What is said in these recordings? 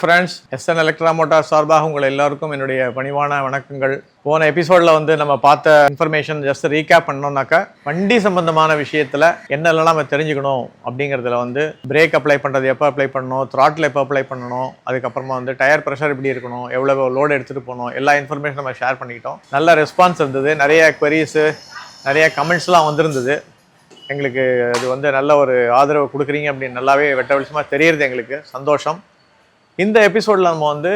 Friends S N electra motor சார்பாக உங்கள் எல்லாருக்கும் என்னுடைய பணிவான வணக்கங்கள். போன எபிசோடில் வந்து நம்ம பார்த்த இன்ஃபர்மேஷன் ஜஸ்ட் ரீகேப் பண்ணோம்னாக்கா வண்டி சம்பந்தமான விஷயத்தில் என்னெல்லாம் நம்ம தெரிஞ்சுக்கணும் அப்படிங்கிறதுல வந்து பிரேக் அப்ளை பண்ணுறது எப்போ அப்ளை பண்ணணும் த்ராட்டில் எப்போ அப்ளை பண்ணணும் அதுக்கப்புறமா வந்து டயர் ப்ரெஷர் எப்படி இருக்கணும் எவ்வளோ லோடு எடுத்துகிட்டு போகணும் எல்லா இன்ஃபர்மேஷன் நம்ம ஷேர் பண்ணிக்கிட்டோம். நல்ல ரெஸ்பான்ஸ் இருந்தது. நிறைய குவரிஸு நிறைய கமெண்ட்ஸ்லாம் வந்திருந்தது. எங்களுக்கு அது வந்து நல்ல ஒரு ஆதரவு கொடுக்குறீங்க அப்படின்னு நல்லாவே வெட்ட வெளிச்சமாக தெரியுது எங்களுக்கு. சந்தோஷம். இந்த எபிசோடில் நம்ம வந்து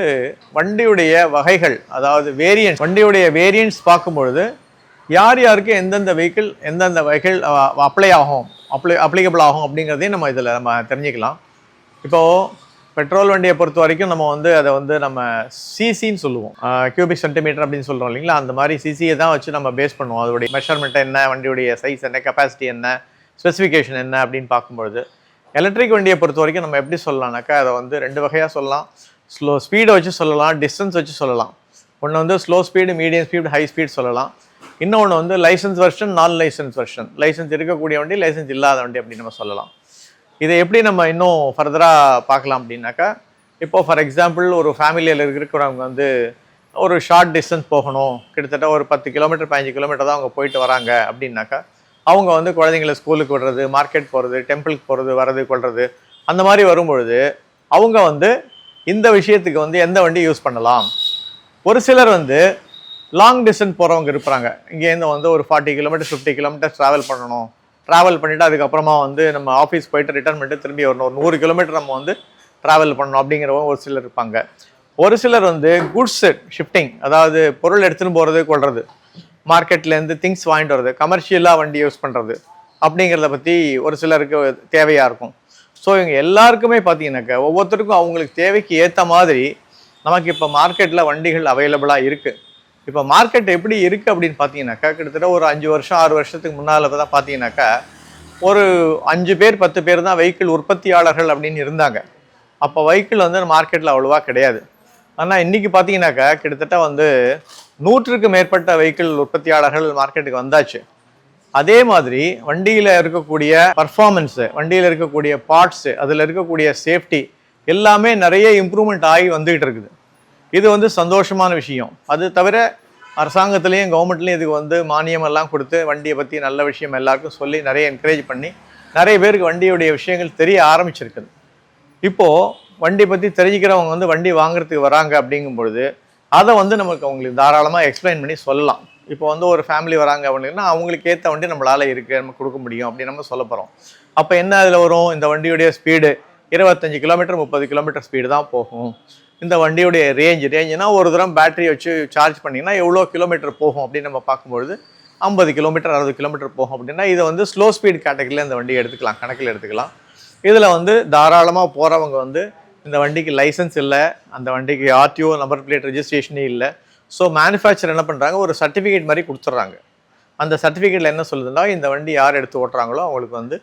வண்டியுடைய வகைகள் அதாவது வேரியன்ஸ் வண்டியுடைய வேரியன்ட்ஸ் பார்க்கும்பொழுது யார் யாருக்கு எந்தெந்த வெஹிக்கிள் எந்தெந்த வெஹிக்கிள் அப்ளை ஆகும் அப்ளை அப்ளிகபிள் ஆகும் அப்படிங்கிறதையும் நம்ம இதில் நம்ம தெரிஞ்சுக்கலாம். இப்போது பெட்ரோல் வண்டியை பொறுத்த வரைக்கும் நம்ம வந்து அதை வந்து நம்ம சிசின்னு சொல்லுவோம். கியூபிக் சென்டிமீட்டர் அப்படின்னு சொல்கிறோம் இல்லைங்களா? அந்த மாதிரி சிசியை தான் வச்சு நம்ம பேஸ் பண்ணுவோம். அதோடைய மெஷர்மெண்ட் என்ன வண்டியுடைய சைஸ் என்ன கெப்பாசிட்டி என்ன ஸ்பெசிஃபிகேஷன் என்ன அப்படின்னு பார்க்கும்பொழுது எலக்ட்ரிக் வண்டியை பொறுத்த வரைக்கும் நம்ம எப்படி சொல்லலாம்னாக்கா அதை வந்து ரெண்டு வகையாக சொல்லலாம். ஸ்லோ ஸ்பீடை வச்சு சொல்லலாம் டிஸ்டன்ஸ் வச்சு சொல்லலாம். ஒன்று வந்து slow speed medium speed high speed சொல்லலாம். இன்னொன்று வந்து லைசன்ஸ் வெர்ஷன் நான் லைசன்ஸ் வெர்ஷன் லைசன்ஸ் இருக்கக்கூடிய வண்டி லைசன்ஸ் இல்லாத வண்டி அப்படின்னு நம்ம சொல்லலாம். இதை எப்படி நம்ம இன்னும் ஃபர்தராக பார்க்கலாம் அப்படின்னாக்கா இப்போ ஃபார் எக்ஸாம்பிள் ஒரு ஃபேமிலியில் இருக்கிறவங்க வந்து ஒரு ஷார்ட் டிஸ்டன்ஸ் போகணும். கிட்டத்தட்ட ஒரு பத்து கிலோமீட்டர் பதினஞ்சு கிலோமீட்டர் தான் அவங்க போயிட்டு வராங்க அப்படின்னாக்கா அவங்க வந்து குழந்தைங்கள ஸ்கூலுக்கு விடுறது மார்க்கெட் போகிறது டெம்பிளுக்கு போகிறது வர்றது கொள்வது அந்த மாதிரி வரும்பொழுது அவங்க வந்து இந்த விஷயத்துக்கு வந்து எந்த வண்டி யூஸ் பண்ணலாம்? ஒரு சிலர் வந்து லாங் டிஸ்டன்ஸ் போகிறவங்க இருப்பாங்க. இங்கேருந்து வந்து ஒரு forty kilometre fifty kilometre travel பண்ணணும். ட்ராவல் பண்ணிவிட்டு அதுக்கப்புறமா வந்து நம்ம ஆஃபீஸ் போயிட்டு ரிட்டர்ன் பண்ணிட்டு திரும்பி வரணும். ஒரு நூறு கிலோமீட்டர் நம்ம வந்து ட்ராவல் பண்ணணும் அப்படிங்கிறவங்க ஒரு சிலர் இருப்பாங்க. ஒரு சிலர் வந்து குட்ஸ் ஷிஃப்டிங் அதாவது பொருள் எடுத்துன்னு போகிறது கொள்வது மார்க்கெட்லேருந்து திங்ஸ் வாங்கிட்டு வருது கமர்ஷியலாக வண்டி யூஸ் பண்ணுறது அப்படிங்கிறத பற்றி ஒரு சிலருக்கு தேவையாக இருக்கும். ஸோ இவங்க எல்லாருக்குமே பார்த்தீங்கன்னாக்கா ஒவ்வொருத்தருக்கும் அவங்களுக்கு தேவைக்கு ஏற்ற மாதிரி நமக்கு இப்போ மார்க்கெட்டில் வண்டிகள் அவைலபிளாக இருக்குது இப்போ மார்க்கெட் எப்படி இருக்குது அப்படின்னு பார்த்தீங்கன்னாக்கா கிட்டத்தட்ட ஒரு அஞ்சு வருஷம் ஆறு வருஷத்துக்கு முன்னால் தான் பார்த்தீங்கன்னாக்கா ஒரு அஞ்சு பேர் பத்து பேர் தான் வெஹிக்கிள் உற்பத்தியாளர்கள் அப்படின்னு இருந்தாங்க. அப்போ வெஹிக்கிள் வந்து மார்க்கெட்டில் அவ்வளோவா கிடையாது. ஆனால் இன்றைக்கி பார்த்தீங்கன்னாக்கா கிட்டத்தட்ட வந்து நூற்றுக்கு மேற்பட்ட வெஹிக்கிள் உற்பத்தியாளர்கள் மார்க்கெட்டுக்கு வந்தாச்சு. அதே மாதிரி வண்டியில் இருக்கக்கூடிய பர்ஃபார்மன்ஸு வண்டியில் இருக்கக்கூடிய பார்ட்ஸு அதில் இருக்கக்கூடிய சேஃப்டி எல்லாமே நிறைய இம்ப்ரூவ்மெண்ட் ஆகி வந்துகிட்டு இருக்குது. இது வந்து சந்தோஷமான விஷயம். அது தவிர அரசாங்கத்துலேயும் கவர்மெண்ட்லேயும் இதுக்கு வந்து மானியம் எல்லாம் கொடுத்து வண்டியை பற்றி நல்ல விஷயம் எல்லாருக்கும் சொல்லி நிறைய என்கரேஜ் பண்ணி நிறைய பேருக்கு வண்டியுடைய விஷயங்கள் தெரிய ஆரம்பிச்சிருக்குது. இப்போது வண்டி பற்றி தெரிஞ்சுக்கிறவங்க வந்து வண்டி வாங்குறதுக்கு வராங்க அப்படிங்கும் பொழுது அதை வந்து நமக்கு அவங்களுக்கு தாராளமாக எக்ஸ்பிளைன் பண்ணி சொல்லலாம். இப்போ வந்து ஒரு ஃபேமிலி வராங்க அப்படின்னா அவங்களுக்கு ஏற்ற வண்டி நம்மளால இருக்குது நம்ம கொடுக்க முடியும் அப்படின்னு நம்ம சொல்ல போகிறோம் அப்போ என்ன அதில் வரும்? இந்த வண்டியுடைய ஸ்பீடு இருபத்தஞ்சி கிலோமீட்டர் முப்பது கிலோமீட்டர் ஸ்பீடு தான் போகும். இந்த வண்டியுடைய ரேஞ்ச் ரேஞ்சுனா ஒரு தரம் பேட்டரி வச்சு சார்ஜ் பண்ணிங்கன்னா எவ்வளோ கிலோமீட்டர் போகும் அப்படின்னு நம்ம பார்க்கும்பொழுது ஐம்பது கிலோமீட்டர் அறுபது கிலோமீட்டர் போகும் அப்படின்னா இதை வந்து ஸ்லோ ஸ்பீட் கேட்டகரியில் இந்த வண்டியை எடுத்துக்கலாம் கணக்கில் எடுத்துக்கலாம். இதில் வந்து தாராளமாக போகிறவங்க வந்து இந்த வண்டிக்கு லைசன்ஸ் இல்லை அந்த வண்டிக்கு ஆர்டிஓ நம்பர் பிளேட் ரெஜிஸ்ட்ரேஷனே இல்லை. ஸோ மேனுஃபேக்சர் என்ன பண்ணுறாங்க ஒரு சர்டிஃபிகேட் மாதிரி கொடுத்துட்றாங்க. அந்த சர்டிஃபிகேட்டில் என்ன சொல்லுதுன்னா இந்த வண்டி யார் எடுத்து ஓட்டுறாங்களோ அவங்களுக்கு வந்து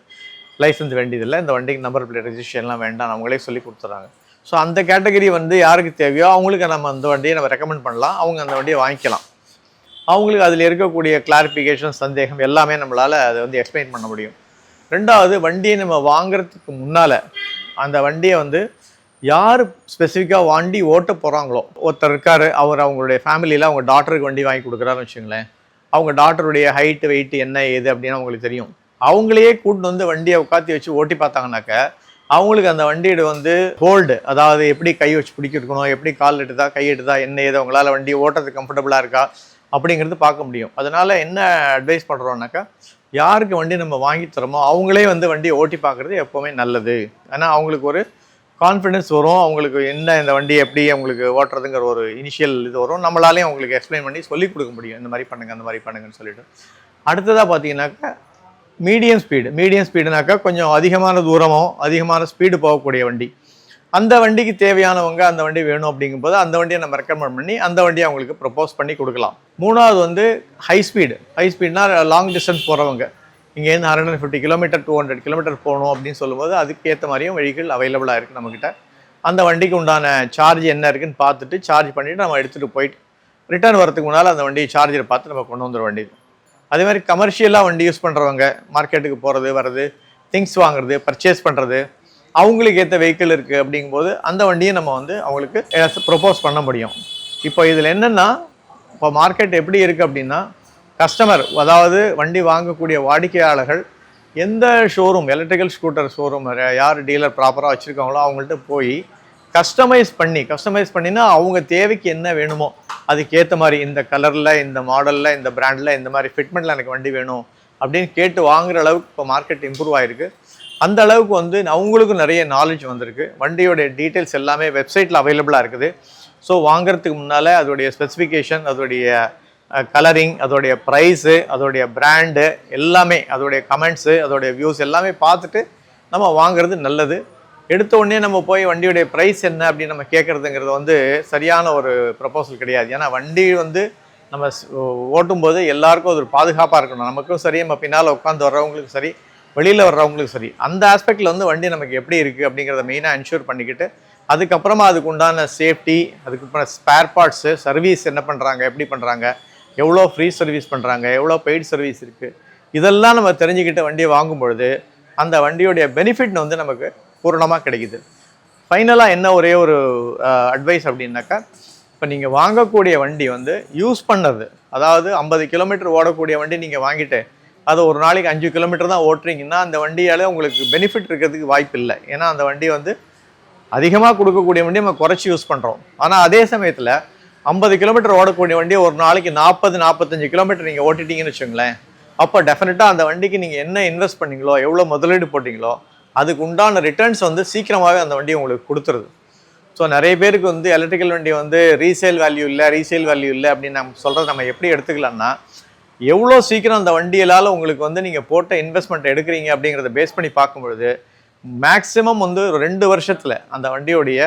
லைசன்ஸ் வேண்டியதில்லை. இந்த வண்டிக்கு நம்பர் பிளேட் ரெஜிஸ்ட்ரேஷன்லாம் வேண்டாம் அவங்களே சொல்லி கொடுத்துட்றாங்க. ஸோ அந்த கேட்டகரி வந்து யாருக்கு தேவையோ அவங்களுக்கு நம்ம அந்த வண்டியை நம்ம ரெக்கமெண்ட் பண்ணலாம். அவங்க அந்த வண்டியை வாங்கிக்கலாம். அவங்களுக்கு அதில் இருக்கக்கூடிய கிளாரிஃபிகேஷன் சந்தேகம் எல்லாமே நம்மளால் அதை வந்து எக்ஸ்பிளைன் பண்ண முடியும். ரெண்டாவது வண்டியை நம்ம வாங்குறதுக்கு முன்னால் அந்த வண்டியை வந்து யார் ஸ்பெசிஃபிக்காக வண்டி ஓட்ட போகிறாங்களோ ஒருத்தர் இருக்கார் அவர் அவங்களுடைய ஃபேமிலியில் அவங்க டாக்டருக்கு வண்டி வாங்கி கொடுக்குறாருன்னு வச்சுங்களேன் அவங்க டாக்டருடைய ஹைட்டு வெயிட் என்ன ஏது அப்படின்னு அவங்களுக்கு தெரியும். அவங்களையே கூட்டிட்டு வந்து வண்டியை உட்காத்தி வச்சு ஓட்டி பார்த்தாங்கனாக்க அவங்களுக்கு அந்த வண்டியோட வந்து ஹோல்டு அதாவது எப்படி கை வச்சு பிடிக்கிருக்கணும் எப்படி கால் எடுத்தா கை எடுத்தா என்ன ஏது அவங்களால வண்டி ஓட்டுறது கம்ஃபர்டபுளாக இருக்கா அப்படிங்கிறது பார்க்க முடியும். அதனால என்ன அட்வைஸ் பண்ணுறோம்னாக்கா யாருக்கு வண்டி நம்ம வாங்கி தரோமோ அவங்களே வந்து வண்டியை ஓட்டி பார்க்குறது எப்போவுமே நல்லது. ஏன்னா அவங்களுக்கு ஒரு கான்ஃபிடென்ஸ் வரும். அவங்களுக்கு என்ன இந்த வண்டி எப்படி அவங்களுக்கு ஓட்டுறதுங்கிற ஒரு இனிஷியல் இது வரும். நம்மளாலேயும் அவங்களுக்கு எக்ஸ்பிளைன் பண்ணி சொல்லிக் கொடுக்க முடியும். இந்த மாதிரி பண்ணுங்கள் அந்த மாதிரி பண்ணுங்கன்னு சொல்லிட்டு. அடுத்ததாக பார்த்தீங்கன்னாக்கா மீடியம் ஸ்பீடு மீடியம் ஸ்பீடுனாக்கா கொஞ்சம் அதிகமான தூரமோ அதிகமான ஸ்பீடு போகக்கூடிய வண்டி. அந்த வண்டிக்கு தேவையானவங்க அந்த வண்டி வேணும் அப்படிங்கும்போது அந்த வண்டியை நம்ம ரெக்கமெண்ட் பண்ணி அந்த வண்டியை அவங்களுக்கு ப்ரப்போஸ் பண்ணி கொடுக்கலாம். மூணாவது வந்து ஹை ஸ்பீடு ஹை ஸ்பீட்னா லாங் டிஸ்டன்ஸ் போகிறவங்க இங்கேருந்து hundred and fifty kilometre two hundred kilometre போகணும் அப்படின்னு சொல்லும்போது அதுக்கு ஏற்ற மாதிரியும் வழிகள் அவைலபிளாக இருக்குது நம்மக்கிட்ட அந்த வண்டிக்கு உண்டான சார்ஜ் என்ன இருக்குன்னு பார்த்துட்டு சார்ஜ் பண்ணிவிட்டு நம்ம எடுத்துகிட்டு போயிட்டு ரிட்டர்ன் வரதுக்கு முன்னால் அந்த வண்டியை சார்ஜரை பார்த்து நம்ம கொண்டு வந்துட வண்டி அதே மாதிரி கமர்ஷியலாக வண்டி யூஸ் பண்ணுறவங்க மார்க்கெட்டுக்கு போகிறது வர்றது திங்ஸ் வாங்குறது பர்ச்சேஸ் பண்ணுறது அவங்களுக்கு ஏற்ற வெஹிக்கிள் இருக்குது அப்படிங்கும்போது அந்த வண்டியை நம்ம வந்து அவங்களுக்கு ப்ரொப்போஸ் பண்ண முடியும். இப்போ இதில் என்னென்னா இப்போ மார்க்கெட் எப்படி இருக்குது அப்படின்னா கஸ்டமர் அதாவது வண்டி வாங்கக்கூடிய வாடிக்கையாளர்கள் எந்த ஷோரூம் எலக்ட்ரிக்கல் ஸ்கூட்டர் ஷோரூம் யார் டீலர் ப்ராப்பராக வச்சுருக்காங்களோ அவங்கள்ட்ட போய் கஸ்டமைஸ் பண்ணி கஸ்டமைஸ் பண்ணினா அவங்க தேவைக்கு என்ன வேணுமோ அதுக்கேற்ற மாதிரி இந்த கலரில் இந்த மாடலில் இந்த பிராண்டில் இந்த மாதிரி ஃபிட்மெண்ட்டில் எனக்கு வண்டி வேணும் அப்படின்னு கேட்டு வாங்குகிற அளவுக்கு இப்போ மார்க்கெட் இம்ப்ரூவ் ஆகிருக்கு அந்த அளவுக்கு வந்து அவங்களுக்கும் நிறைய நாலேஜ் வந்திருக்கு. வண்டியோடைய டீட்டெயில்ஸ் எல்லாமே வெப்சைட்டில் அவைலபிளாக இருக்குது. ஸோ வாங்குறதுக்கு முன்னால் அதோடைய ஸ்பெசிஃபிகேஷன் அதோடைய கலரிங் அதோடைய ப்ரைஸு அதோடைய பிராண்டு எல்லாமே அதோடைய கமெண்ட்ஸு அதோடைய வியூஸ் எல்லாமே பார்த்துட்டு நம்ம வாங்குறது நல்லது. எடுத்த உடனே நம்ம போய் வண்டியுடைய ப்ரைஸ் என்ன அப்படின்னு நம்ம கேட்குறதுங்கிறது வந்து சரியான ஒரு ப்ரப்போசல் கிடையாது. ஏன்னா வண்டி வந்து நம்ம ஓட்டும்போது எல்லாருக்கும் அது ஒரு பாதுகாப்பாக இருக்கணும். நமக்கும் சரி நம்ம பின்னால் உட்காந்து வர்றவங்களுக்கும் சரி வெளியில் வர்றவங்களுக்கும் சரி அந்த ஆஸ்பெக்டில் வந்து வண்டி நமக்கு எப்படி இருக்குது அப்படிங்கிறத மெயினாக என்ஷூர் பண்ணிக்கிட்டு அதுக்கப்புறமா அதுக்கு உண்டான சேஃப்டி அதுக்கப்புறம் ஸ்பேர் பார்ட்ஸு சர்வீஸ் என்ன பண்ணுறாங்க எப்படி பண்ணுறாங்க எவ்வளோ ஃப்ரீ சர்வீஸ் பண்ணுறாங்க எவ்வளோ பெய்டு சர்வீஸ் இருக்குது இதெல்லாம் நம்ம தெரிஞ்சுக்கிட்டு வண்டியை வாங்கும் பொழுது அந்த வண்டியோடைய பெனிஃபிட் வந்து நமக்கு பூரணமாக கிடைக்குது. ஃபைனலாக என்ன ஒரே ஒரு அட்வைஸ் அப்படின்னாக்கா இப்போ நீங்கள் வாங்கக்கூடிய வண்டி வந்து யூஸ் பண்ணது அதாவது ஐம்பது கிலோமீட்டர் ஓடக்கூடிய வண்டி நீங்கள் வாங்கிட்டு அதை ஒரு நாளைக்கு அஞ்சு கிலோமீட்டர் தான் ஓட்டுறீங்கன்னா அந்த வண்டியால் உங்களுக்கு பெனிஃபிட் இருக்கிறதுக்கு வாய்ப்பு இல்லை. ஏன்னா அந்த வண்டி வந்து அதிகமாக கொடுக்கக்கூடிய வண்டி நம்ம குறைச்சி யூஸ் பண்ணுறோம் ஆனால் அதே சமயத்தில் ஐம்பது கிலோமீட்டர் ஓடக்கூடிய வண்டியை ஒரு நாளைக்கு நாற்பது நாற்பத்தஞ்சு கிலோமீட்டர் நீங்கள் ஓட்டிட்டீங்கன்னு வச்சுங்களேன் அப்போ டெஃபினட்டாக அந்த வண்டிக்கு நீங்கள் என்ன இன்வெஸ்ட் பண்ணீங்களோ எவ்வளோ முதலீடு போட்டிங்களோ அதுக்கு உண்டான ரிட்டர்ன்ஸ் வந்து சீக்கிரமாகவே அந்த வண்டி உங்களுக்கு கொடுத்துருது. ஸோ நிறைய பேருக்கு வந்து எலக்ட்ரிக்கல் வண்டி வந்து ரீசேல் வேல்யூ இல்லை ரீசேல் வேல்யூ இல்லை அப்படின்னு நம்ம சொல்கிறத நம்ம எப்படி எடுத்துக்கலாம்னா எவ்வளோ சீக்கிரம் அந்த வண்டியலால் உங்களுக்கு வந்து நீங்கள் போட்ட இன்வெஸ்ட்மெண்ட் எடுக்கிறீங்க அப்படிங்கிறத பேஸ் பண்ணி பார்க்கும்பொழுது மேக்ஸிமம் வந்து ரெண்டு வருஷத்தில் அந்த வண்டியோடைய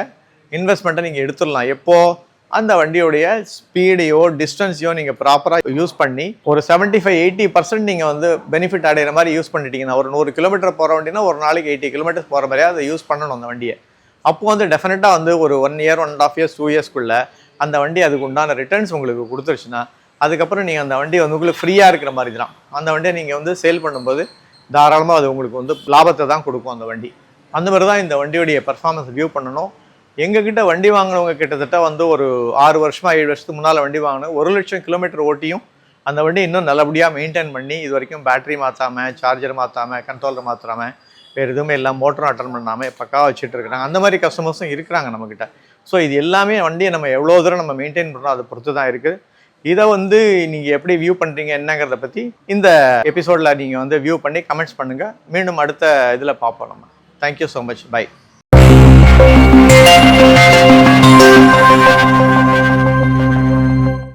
இன்வெஸ்ட்மெண்ட்டை நீங்கள் எடுத்துடலாம். எப்போது அந்த வண்டியோடைய ஸ்பீடையோ டிஸ்டன்ஸையோ நீங்கள் ப்ராப்பராக யூஸ் பண்ணி ஒரு 75 ஃபைவ் எயிட்டி பர்சன்ட் நீங்கள் வந்து பெனிஃபிட் அடைகிற மாதிரி யூஸ் பண்ணிட்டீங்கன்னா ஒரு நூறு கிலோமீட்டர் போகிற வண்டினா ஒரு நாளைக்கு எயிட்டி கிலோமீட்டர்ஸ் போகிற மாதிரியா அதை யூஸ் பண்ணணும் அந்த வண்டியை. அப்போ வந்து டெஃபினட்டாக வந்து ஒரு one year one and half years two இயர்ஸ்க்குள்ளே அந்த வண்டி அதுக்கு உண்டான ரிட்டர்ன்ஸ் உங்களுக்கு கொடுத்துருச்சுன்னா அதுக்கப்புறம் நீங்கள் அந்த வண்டி வந்து உங்களுக்கு ஃப்ரீயாக இருக்கிற மாதிரி தான். அந்த வண்டியை நீங்கள் வந்து சேல் பண்ணும்போது தாராளமாக அது உங்களுக்கு வந்து லாபத்தை தான் கொடுக்கும் அந்த வண்டி. அந்த மாதிரி தான் இந்த வண்டியோடைய பர்ஃபார்மன்ஸ் வியூ பண்ணணும். எங்ககிட்ட வண்டி வாங்கினவங்க கிட்டத்தட்ட வந்து ஒரு ஆறு வருஷமா ஏழு வருஷத்துக்கு முன்னால் வண்டி வாங்கின ஒரு லட்சம் கிலோமீட்டர் ஓட்டியும் அந்த வண்டி இன்னும் நல்லபடியாக மெயின்டைன் பண்ணி இது வரைக்கும் பேட்டரி மாற்றாமல் சார்ஜர் மாற்றாமல் கண்ட்ரோலர் மாற்றாமல் வேறு எதுவுமே எல்லாம் மோட்டரும் அட்டன் பண்ணாமல் பக்காவாக வச்சுட்டு இருக்கிறாங்க. அந்த மாதிரி கஸ்டமர்ஸும் இருக்கிறாங்க நம்மக்கிட்ட ஸோ இது எல்லாமே வண்டியை நம்ம எவ்வளோ தூரம் நம்ம மெயின்டைன் பண்ணுறோம் அதை பொறுத்து தான் இருக்குது. இதை வந்து நீங்கள் எப்படி வியூ பண்ணுறீங்க என்னங்கிறத பற்றி இந்த எபிசோடில் நீங்கள் வந்து வியூ பண்ணி கமெண்ட்ஸ் பண்ணுங்கள் மீண்டும் அடுத்த இதில் பார்ப்போம் நம்ம. Thank you so much bye Thank you.